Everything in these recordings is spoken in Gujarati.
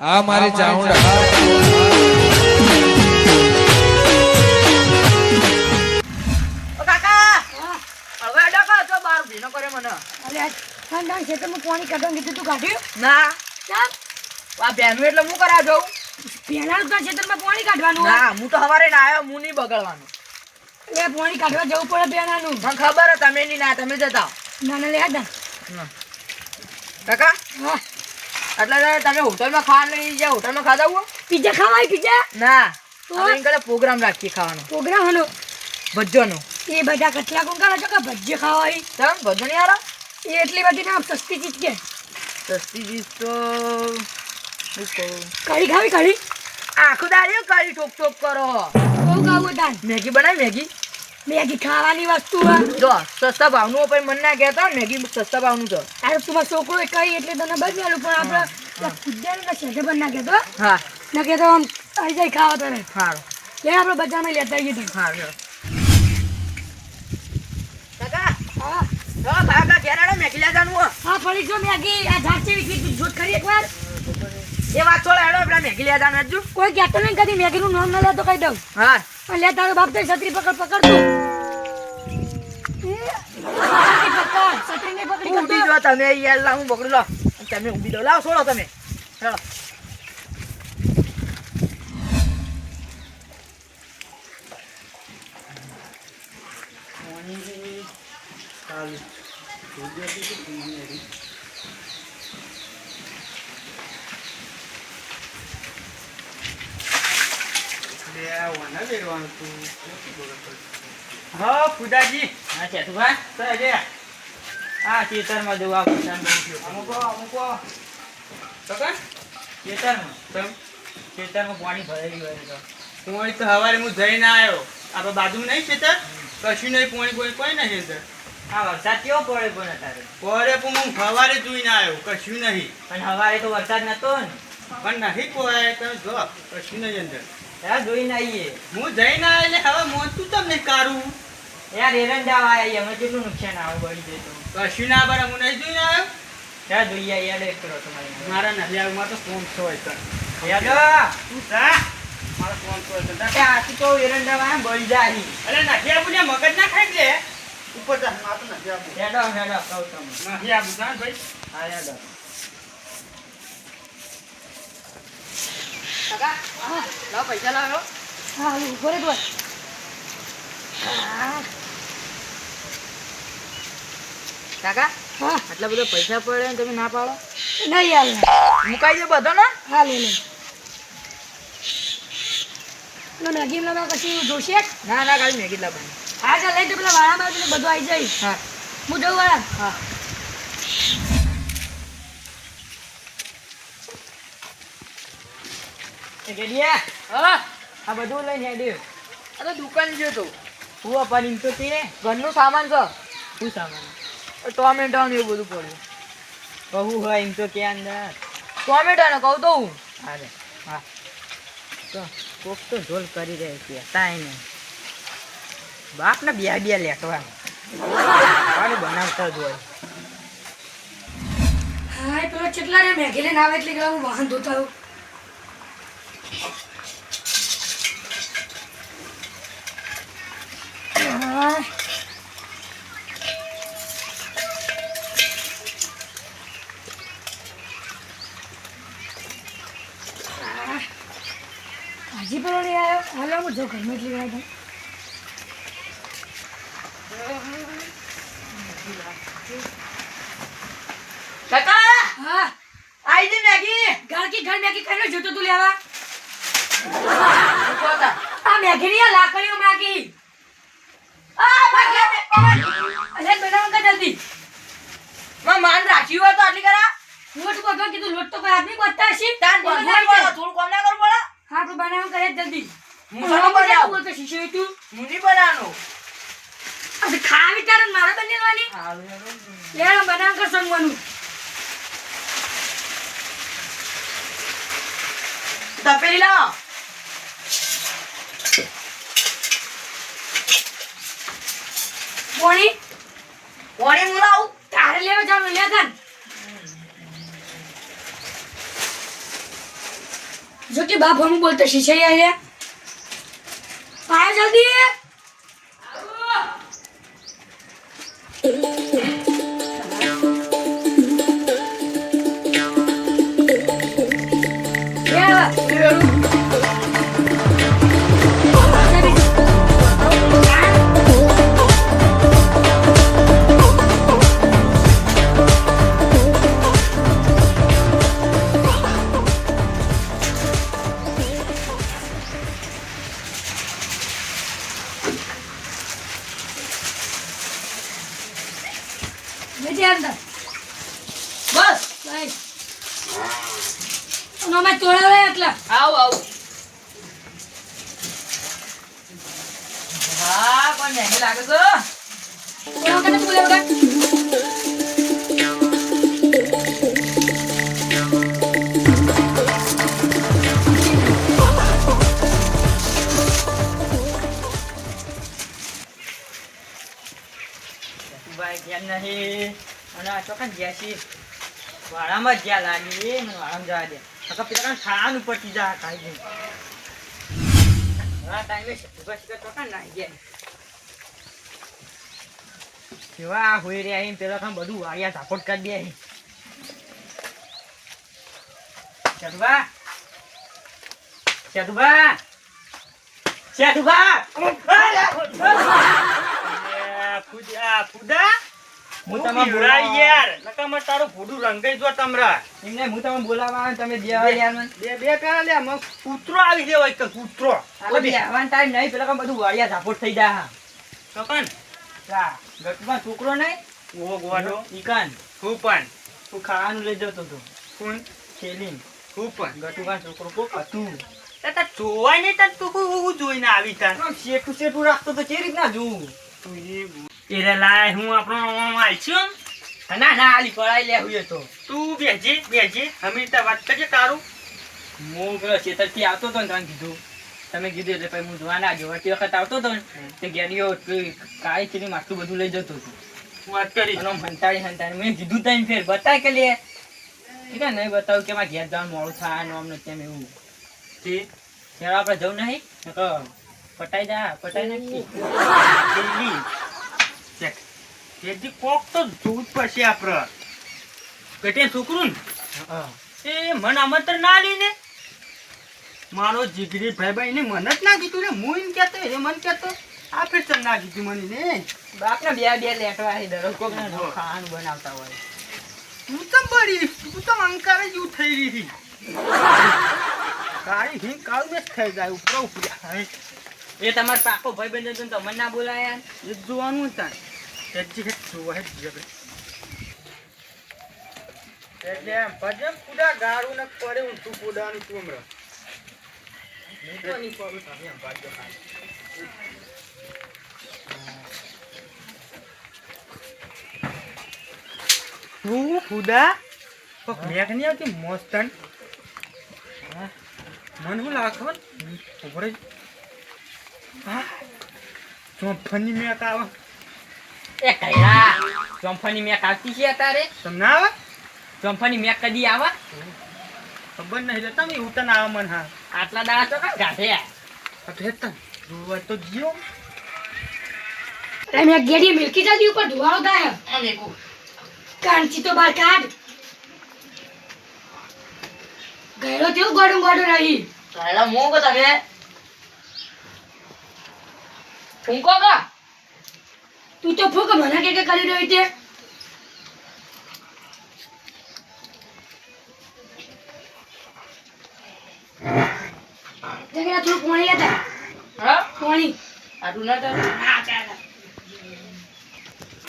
આ મારી ચાઉંડા ઓ કાકા! હવે અડકો તો બાર ભીનો કરે મને. અરે ઠંડા ખેતરમાં પાણી કાઢવાનું કીધું તું કાઢ્યું? ના. ચાલ આ બેનું એટલે હું તો ખેતરમાં પાણી કાઢવાનું ના હું તો હવારે ના આવ્યો હું નહીં બગડવાનું. લે પાણી કાઢવા જવું પડે પહેલાનું મને ખબર હે તમે નહીં ના તમે જતા ના ના લે કાકા? હા. એટલે તમે હોટલમાં ખાવા લઈ જાઓ હોટલમાં ખાધા હુઓ પીઝા ખાવાય પીઝા? ના. કાલે પ્રોગ્રામ રાખીએ ખાવાનો. પ્રોગ્રામ હનો ભજ્જોનો એ બધા કચરા કોંકાળા છો કે ભજીયા ખાવાય. ચમ ભજ્જો નહીં આરા એ એટલી બધી ના સસ્તી ચીજ કે. સસ્તી ચીજ તો કઢી ખાવી કઢી? આખું દાડી કાળી ટોક ટોક કરો. બહુ ખાવું તાન. મેગી બનાવી મેગી? મેગી ખાવાની વસ્તુ જો સસ્તા ભાવનું પણ મને ના કહેતા મેગી સસ્તા ભાવનું તો અરે તું છોકરો કઈ એટલે તને બજાલું પણ આપણે ખુદ્દાને શેઠે પણ ના કહેતો. હા. ના કહેતો આમ આવી જાય ખાવા તને સારું લે આપણે બજારમાં લેતા આવીએ તું સારું કાકા હા. જો કાકા ઘેર આડો મેગી લેવાનું હા. ફરી જો મેગી. આ ઝાડ છે વિકરી જોત ખરી એકવાર. એ વાત છોડો હેડો આપણે મેગી લેવાનું હજુ. કોઈ કહેતો નહીં કદી મેગીનું નામ ના લેતો કહી દઉં. હા. લે તારો બાપ તો છત્રી પકડ પકડ તું. એ, પકડ છત્રી નહીં પકડી ઊભી જો તમે યાર લા હું પકડી લો તમે ઊભી દો લાવ છોડો તમે. ચાલો. હા ભાઈ તો હા જવું આ અમુકો અમુકો. કર તમ ખેતરમાં પાણી ભરાઈ ગયું હોય તો પાણી તો હવારે હું જઈને આવ્યો. આપણે બાજુ નહીં ખેતર કશું નહીં પોણી કોઈ કોઈ નહીં ખેતર હા વરસાદ કેવો પડે પણ અત્યારે? પોરે પણ હું સવારે જોઈને આવ્યો કશું નહીં. પણ હવારે તો વરસાદ નતો ને. પણ નહીં પોવાય તમે જો કશું નહીં અંદર. ત્યાં જોઈને આવીએ. હું જઈને આવ્યો એટલે હવે મોતું તમને કારું? યાર એરંડા આયા અમે કેટલું નુકસાન આવે બળી જાય તો. કશું ના બરાબર હું નહીં જોઈને આવ્યો? ત્યાં જોઈએ યાર એક કરો તમારી મારા નથી આવ્યું મારે તો ફોન સર યાદ શું સા મારો ફોન સર આથી તો એરંડા આયા બળી જાય અરે નથી આવું મગજ ના ખાઈ લે ઉપર જા માં તો નથી આવું હેડો હેડો કહું તમને. નથી આવું જા ભાઈ. હા હેડો કાકા લાવો પૈસા લાવો. હા ઊભો રે તું. કાકા આટલા બધા પૈસા પડે ને તમે ના પાડો? નહીં હાલ મુકાઈ દે બધો ને? હા લે લે મેગી લાવવા કશું જોશે? ના ના કાલે મેગી લાવવાની. હા ચાલ લઈ તો પેલા વાળા બાજુ બધું આવી જાય. હા. હું જઉં વાળા. હા. ગેડિયા હા. આ બધું લઈને હેડ્યો તો દુકાન છે તો. હું અપાની તો તે ઘરનું સામાન છે? શું સામાન? ટોમેટો ને એવું બધું પડ્યું. કહું હોય એમ તો કે અંદર. ટોમેટાનો કહું તો હું. અરે હા. તો કોક તો ઢોલ કરી રહે છે તાઈ ને બાપ ને બે બે લેટવા. પાણી બનાવતા જ હોય. હા એ પેલો કેટલા રે? મેગી લઈને આવે એટલે કે હું વાહન ધોતા હા. હજી પણ નહીં આવ્યો હાલો હું જો ઘરમાં એટલી વાર કાકા! હા. આઈ જી મેગી! કી ઘર મેગી ખાઈને જોતો તું લેવા. આ આ લાકડીઓ માગી. આ ભાગ્યા ને અલે બનાવ કા જલ્દી? માં માન રાખ્યું હોય તો આટલી કરા. લોટ બધો કીધું લોટ તો કોઈ આદમી બતા છે તાન બોલો બધું જાય પડે, થોડું કોમ ના કરવું પડે હા તો બનાવ કરે જલ્દી. શાનું બનાવું? શીશો તું. મારે બનેવાની લેણ કર સંગવાનું. તપેલી લાવો. પોણી પોણી હું લાવું તારે લેવા જવાનું લેગન જો કે બાપ હમ બોલતો શીશા આયા આયા જલ્દી. નહીં અને આ ફુદા? હું તમે યાર. મને તારું ભૂડું રંગાઈ જો તમરા. એમને હું તમે બોલાવવા આવે તમે બે વાર યાર બે બે પેલા લે મને કૂતરો આવી ગયો એક કૂતરો. આલે બે આવવાનો ટાઈમ નહીં પેલા બધું વાળિયા ઝાપટ થઈ જાય. હા તો જા ગટમાં છોકરો નહીં? ઓ ગોડો ઈકાન. હું પણ. તું ખાવાનું લઈ જતો તો કોણ ખેલીને. હું પણ. છોકરો કોક હતું. જોવાય નહીં તાર તું હું હું જોઈને આવી તાર. શેઠું શેઠું રાખતો તો કે રીતના જોવું એરે લાય હું આપણો આલશું ના ના આલી પડાઈ લે હુએ તો. તું બેજી બેજી હમીરતા વાત કરજે તારું. હું પેલો ખેતરથી આવતો તો ને તમે કીધું. તમે કીધું એટલે પછી હું જોવા ના ગયો. વટી વખત આવતો તો ને તે ગેરીઓ કાળી ચીલી આટલું બધું લઈ જતો હતો. વાત કરી અને આમ હંતાડી હંતાડી મેં કીધું તને ફેર બતાય કે લે. ઠીક નહીં બતાવું કે મારે ઘેર જવાનું મોડું થાય આમ અમને તેમ એવું. ઠીક ત્યારે આપણે જવું નહીં? પટાઈ જા પટાઈ નાખી ચેક તેથી કોક તો જોવું જ પડશે આપણે પેટે છોકરું ને? એ મને આમંત્ર ના લઈને મારો જીગરી ભાઈ ભાઈ ને મને જ ના કીધું ને. હું એમ કહેતો એ મને કહેતો આ ફેર ના કીધું મને ને? બાપને બે બે લેટવા છે દરરોજ કોક ખાવાનું બનાવતા હોય. તું તો બળી તું તો અંકાર જ એવું થઈ રહી હતી. કાળી હિંગ કાળ મેચ થઈ જાય ઉપર ઉપર એ તમારો પાકો ભાઈ બંધ તમને ના બોલાયા એ જોવાનું હતા એજી હે જોવા જબરે એટલે એમ ભજન પૂડા ગારું ને પડે તું પૂડાનું તું હમણાં? હું તો નહીં પડું તમે એમ પાડજો તું પૂડા કોક મેઘ નહીં આવતી? મોસ્તન મન હું લાગે ખબર ઉભરે હા. ચોફની મેક આવે એ કૈરા ચોંફાની મેક આવતી છે અત્યારે. તમને આવે? ચોંફાની મેક કદી આવે? ખબર નહીં એટલે તમે ઉતન આવે મન હા. આટલા દાડા તો કાં ગાઢે આ તો હેતન જોવા તો જીઓ અરે મેં ગેડી મિલકી જલ્દી ઉપર ધુવાળો થાય? કાંચી તો બાર કાઢ. ગયેલો તેવું ગોડું ગોડું રહી? કાયલા મોંઘો તમે ફૂંકો કા? તું તો ફૂક મને કે કે કરી રહ્યો છે? જગ્યા થોડું પાણી લેતા. હા? પાણી. આટલું ના થાય.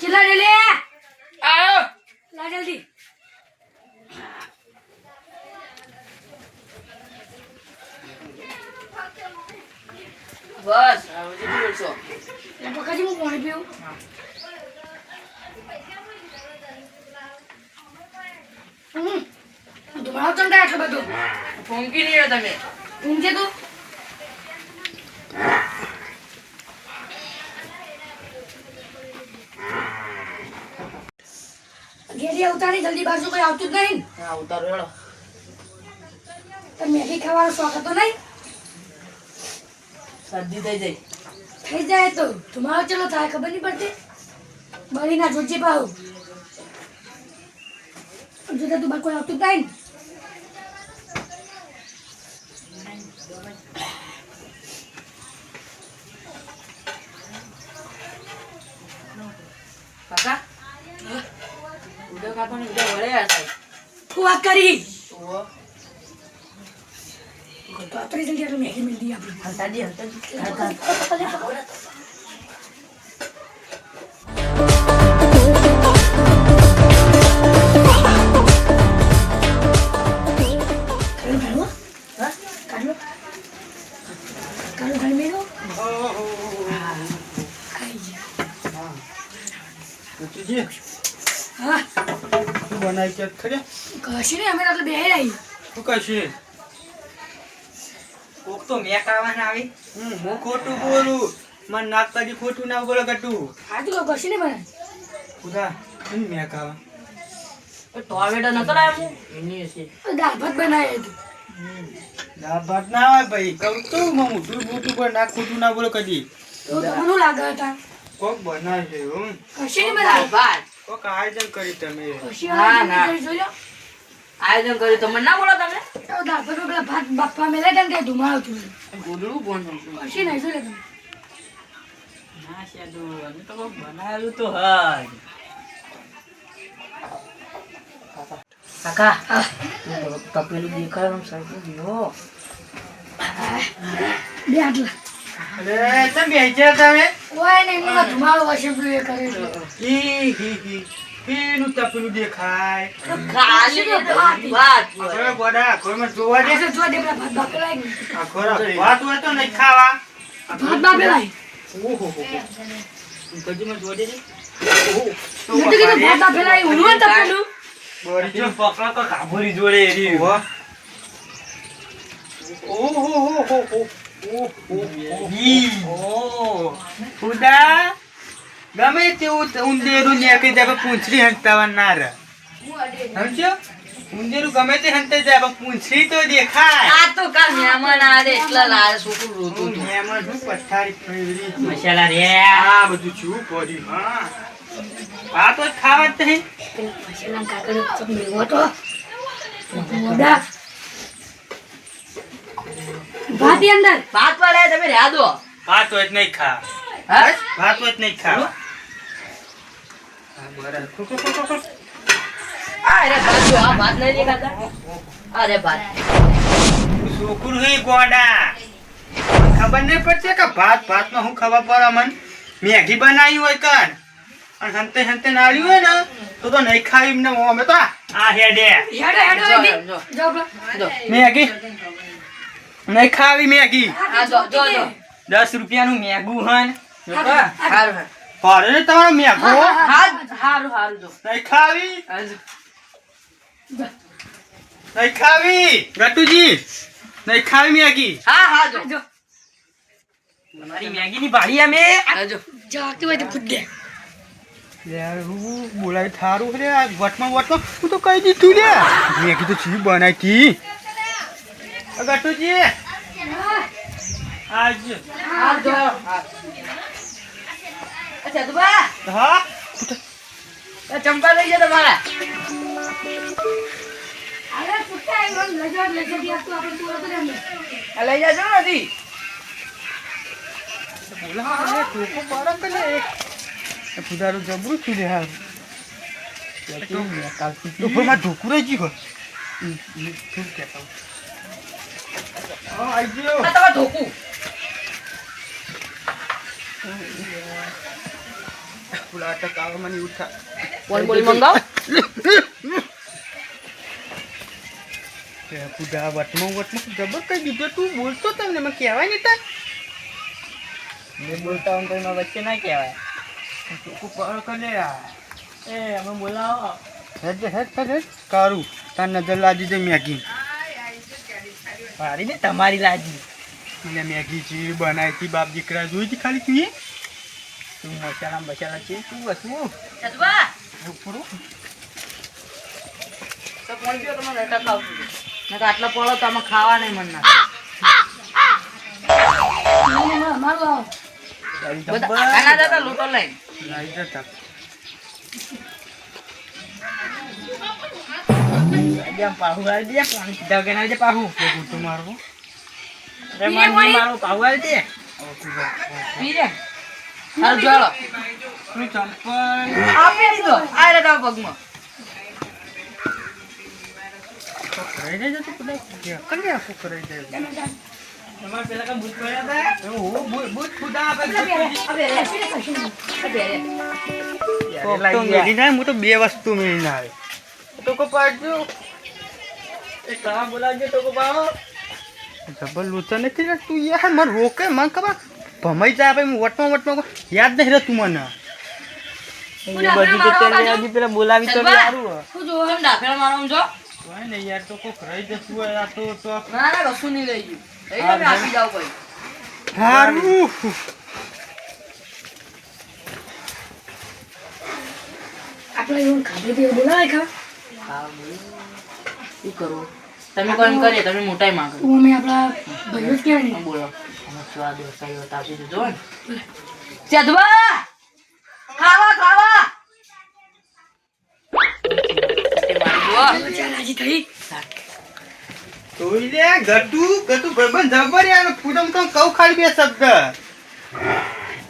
ચલા લે લે આયો. લા જલ્દી. બસ હવે જેટલું બોલશો પકાજી હું પાણી પીવું? ધુમાડો ચમકાય આટલો બધો. ફૂંકી નહીં તમે. ઊંઘે તું. ઘેરી ઉતારી જલ્દી બાજુ કોઈ આવતું જ નહીં હા ઉતારો હેડો. તમે મેગી ખાવાનો શોખ હતો નહીં? શરદી થઈ જાય. થઈ જાય તો તમારો ચલો થાય ખબર નહીં પડતી. બળી ના જોજે ભાવ જોતા તું કોઈ આવતું થાય ને. કાકા? ઉડો કાકો ને ઉડો વળે વાત કરી? કાલું ઘાલો હા? કાલું કાલું ઘાલ મેલો ખાઈ જા તુજી હા તું બનાવી કે ખરે કશું નહીં અમે એટલે બે તું કશે કોક તો મેક ના આવી. હું હું ખોટું બોલું? મને નાક તાજી ખોટું ના બોલો કટું હા તું કશું નહીં બને ખુદા હું મેં ખાવા. ટોમેટો નતો લાવ્યો હું? એની હશે. દાળ ભાત બનાવ્યો હતું. દાળ ભાત ના હોય ભાઈ. કહું તો હું મોટું બોટું પર નાક ખોટું ના બોલો કદી. તો તમને લાગે હતા. કોક બનાવશે હું. કશું ને દાળ ભાત. કોક આયોજન કરી તમે. હા ના, આયોજન કર્યું. તો મને ના બોલો તમે? તો દાળ ભાત પેલા ભાત બાફવા મેલે હતા ને તે ધુમાડો છું. ગોદડું બોન કશું નહીં જોઈ લો તમે ના શેદુ અમે તો બનાવેલું તો હજ કાકા તપેલું દેખાય એમ સાઈડ દીવો બે આટલા. અરે તમે બેસ્યા તમે? ઓય ને એમનો ધુમાડો હશે કરે છે. હી હી હી તપેલું દેખાય. ખાલી વાત હવે ગોડા ઘરમાં જોવા દે જો દે પેલા ભાત બાફેલા આ ખોરાક વાત હોય તો નહીં ખાવા. ભાત બાફેલા ઓહો હો કજીમાં જોવા દે મેં તો કીધું ભાત બાફેલા એ તપેલું બોરી જો. પકડો તો કાબુરી જોડે એરી. ઓહો. ઓહો હો હો હો ઓહો ખુદા ગમે તેવું ઉંદેરું નીકળી જાય પૂંછડી હંતાવા ના રહે. સમજો ઉંદેરું ગમે તે હંતે જાય પણ પૂંછડી તો દેખાય. આ તો કા મહેમાન આવે એટલા લાલ છોકરું રોતું મહેમાન શું પથારી ફેરી મસાલા રે. આ બધું છું કર્યું? હા. આ તો ખાવા જ નહીં મસાલા કાકડી તો મેવો તો. મોડા. ભાતી અંદર. ભાત વાળા તમે રહ્યા દો. ભાત હોય જ નહીં ખા. હા? ભાત હોય જ નહીં ખા હા, બરાબર. ખો, ખો, ખો, ખો, ખો. અરે ભાત જો આ ભાત નહીં દેખાતા. અરે ભાત છોકરું હે ગોડા. ખબર નહીં પડશે કે ભાત ભાતમાં હું ખબર પડે મન. મેગી બનાવી હોય કર અને હંતે હંતે નાળ્યું હોય ને તો તો નહીં ખાવી એમને અમે તો આ હેડે. હેડો મેગી. નહીં ખાવી મેગી. દસ રૂપિયા રૂપિયાનું મેગું હન હારું ભારે ને તમારો મેઘો. હારું હારું હારું જો. નહીં ખાવી? નહીં ખાવી? ગટુજી નહીં ખાવી મેગી? હા હા જો. જો તમારી મેગીની ભાડી અમે. હા જો. જો આગતી હોય તો ખુદ દે. યાર હું બોલાય થારું રે આ વટમાં વટમાં. હું તો કહી દીધું લે. મેગી તો ચી બનાવી ગટુજી. આજ. હા. જો હા? ચંપા લઈ જા તમારા. લઈ જાજો નથી રે ફુદારું જબરું છું લે હાર તો ઢોકું રહી ગયું શું કહેતા હા આઈ ગયો આ તમાર ઢોકું પુલા ટકાવ મને ઉઠા બોલ બોલ મંગાવ પૂજા વટમાં વટમાં જબર કઈ દીધો તું બોલતો તમને મને કહેવાય નહીં તાર મેં બોલતા હું તો એમાં વચ્ચે ના કહેવાય ટોકો પાર કરે આ એ અમે બોલાવો હેડ હેડ હેડ હેડ કારું તાર નજર લાજી દે મેગી મારી ને તમારી લાજી મને મેગી ચી બનાવી હતી બાપ દીકરા જોઈ હતી ખાલી તું તું મસાલા મસાલા છે તું વસવું ચતુબા ઉપરું તો કોણ પીઓ તમારે નટા ખાવ છું નકર આટલો પડો તો આમાં ખાવા નહીં મન ના લૂંટો લઈને. પાહુ આવી દે પાણી વગર આવી દે પાહુ. તો મારવું? મારું પાહુ આવી દે પી રે હું તો બે વસ્તુ મેળવી ના આવે તો કો પાડજો જબર લોચા નથી ને તું યાર, મને રોકે, મને ખબર. ભમાઈ જાય ભાઈ હું વટમાં વટમાં યાદ નહીં રહેતું મને. તમે કોણ કરીએ તમે મોટાઈ માંગો. અમે આપણા ભાઈઓ જ કહેવાય બોલો. સ્વાદ વસાયો તાપી દીધો ને ચદવા ખાવા ખાવા!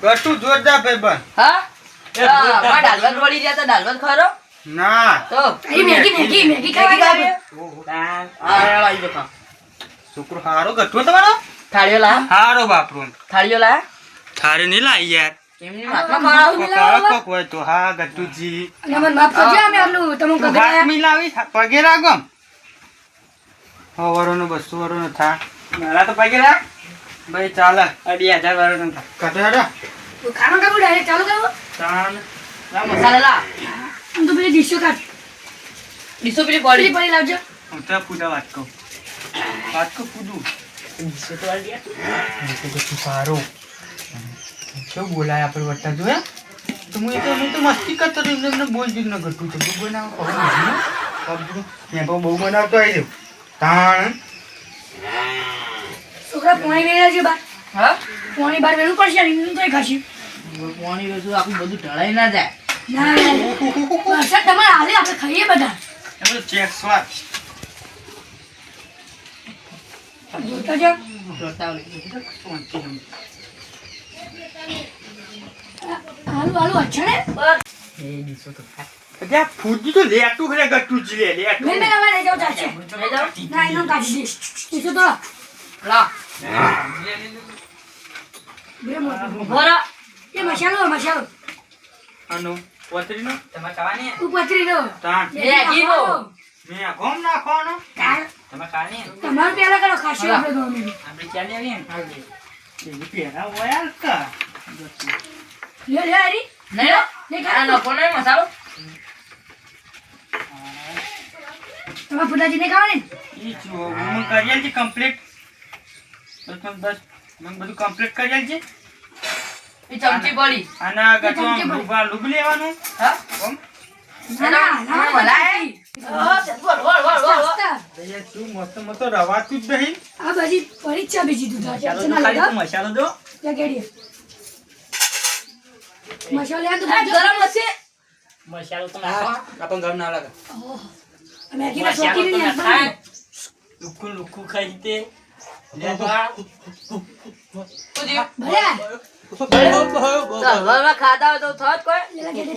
તે તો જોરદાર ભાઈબંધ. હા? વળી ગયા હતા, દાલ-ભાત ખરો? ના. તો, મેગી મેગી મેગી ખાવા હારો તમારો? થાળીઓ લા હારો બાપરો. થાળીઓ લા થાળી નહીં લાઈ યાર. એમની હાથમાં ખવડાવું? કોક કોક હોય તો હા ગટુજી અને માફ કરજો અમે આટલું તમે તું હાથ મિલાવી પગે લાગો હવારોનો બસો વાળો થા. મારા તો પગે રાખ. ભાઈ ચાલે અઢી હજાર વાળો નતા. કટાડો તો ખાવાનું કરવું ડાયરેક્ટ ચાલુ લા, મસાલા લા. આમ તો પેલી ડીશો કાઢ. ડીસો પેલી પડી પડી. પડી લાવજો. હું તો પૂજા વાત કહું. વાત કહું પૂજું. તો તો સારું શું બોલાય આપણે વટ્ટા જોયા તો હું તો હું તો મસ્તી કરતો હતો એમને એમને બોલ દીધું ન ઘટું છે બહુ બનાવો ખબર મેં બહુ બહુ બનાવતો આવી જાઉં તાણ છોકરા પોણી વેળા છે બાર. હા? પોણી બાર વેલું પડશે એમનું તોય ખાશું. પોણી રોજુ આપણું બધું ઢળાઈ ના જાય. ના ના. તમારે હાલે આપણે ખાઈએ બધા. ચેક સ્વાદ. હોય. આલુ આલુ અચ્છા ને ખાય. ત્યાં ફૂજી તો લેટું ખરે ગટું જ લે લેટું મેં મેં લઈ ચાલશે ના એનું કાઢી દઈશ ડીશો તો લા. બે મોટું. ઊભો રહો. એ મસાલો મસાલો આનો પોતરીનો તમારે ખાવાની તું પથરી તાણ મેગી નો. મેં ગોમ નાખવાનો તમારે ખાવાની તમારું પેલા કરો ખાશું આપણે તો અમે આપણે ચાલી આવીએ ને? એ પેરા વયા કા લે લે હરી. નહીં લો. આ આનો કોને મસાલો તમારા ફુલાજી ને ખાવાની? ઈ જો હું કરી આલજી કમ્પ્લીટ બસ બસ મેં મને બધું કમ્પ્લીટ કરી આલજી. એ ચમચી પડી આના ભરી. લુગા લુગ લેવાનું. હા? ગમ ના ના ના. ના, આ પરીક્ષા બીજી આ તો ના તું મસાલો દો મસાલો ગરમ હશે મસાલો તો નાખો આપણને ગરમ ના લાગે મેગી ના શોખીન તો નખાય આપવાનું. લુખું લુખું ખાઈ તે લે બા. શું ભલે ચાલ, હોય તો થોત કોઈ લેલા કેડી